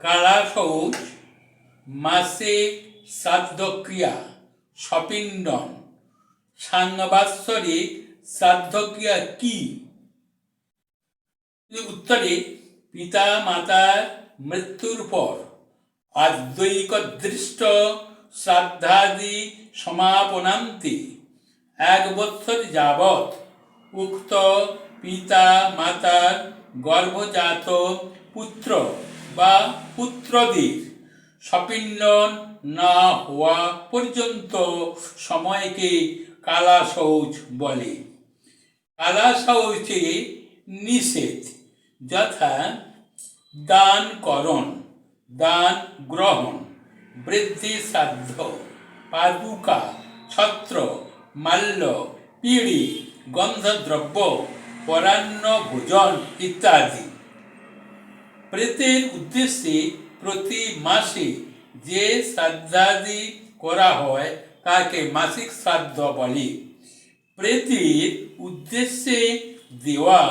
কালা সৌচ মাসে শ্রাদ্ধক্রিয়া সপিণ্ডন সাংবাৎসরিক শ্রাদ্ধক্রিয়া কি? উত্তরে পিতা মাতার মৃত্যুর পর আদ্বৈকদৃষ্ট শ্রাদ্ধাদি সমাপনান্তে। এক বৎসর যাবৎ উক্ত পিতা মাতার গর্ভজাত পুত্র বা পুত্রদের। সপিণ্ডন না হওয়া পর্যন্ত সময়কে কালা শৌচ বলে। কালা শৌচে নিষেধ যথা দান করণ দান গ্রহণ, বৃদ্ধি সাধ্য, পাদুকা, ছত্র, মাল্য, পিড়ি, গন্ধদ্রব্য, পরান্ন ভোজন ইত্যাদি। প্রেতের উদ্দেশ্যে প্রতি মাসে যে শ্রাদ্ধাদি করা হয়, তাকে মাসিক শ্রাদ্ধ বলে। প্রেতের উদ্দেশ্যে দেওয়া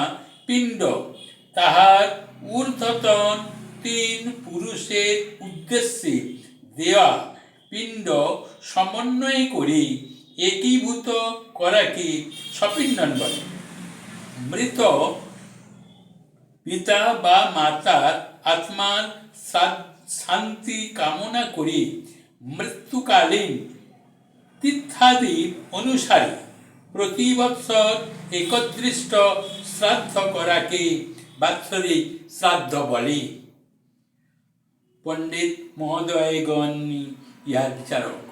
পিণ্ড, তাহার ঊর্ধ্বতন তিন পুরুষের উদ্দেশ্যে দেওয়া পিণ্ড সমন্বয় করে একীভূত করাকে সপিণ্ডন বলে। মৃত পিতা বা মাতার আত্মার শান্তি কামনা করে। মৃত্যুকালীন তীর্থাদি অনুসারে প্রতি বৎসর একত্রিষ্ট শ্রাদ্ধ করাকে বাৎসরিক শ্রাদ্ধ বলে। পণ্ডিত মহোদয়গণ ইহার বিচারক।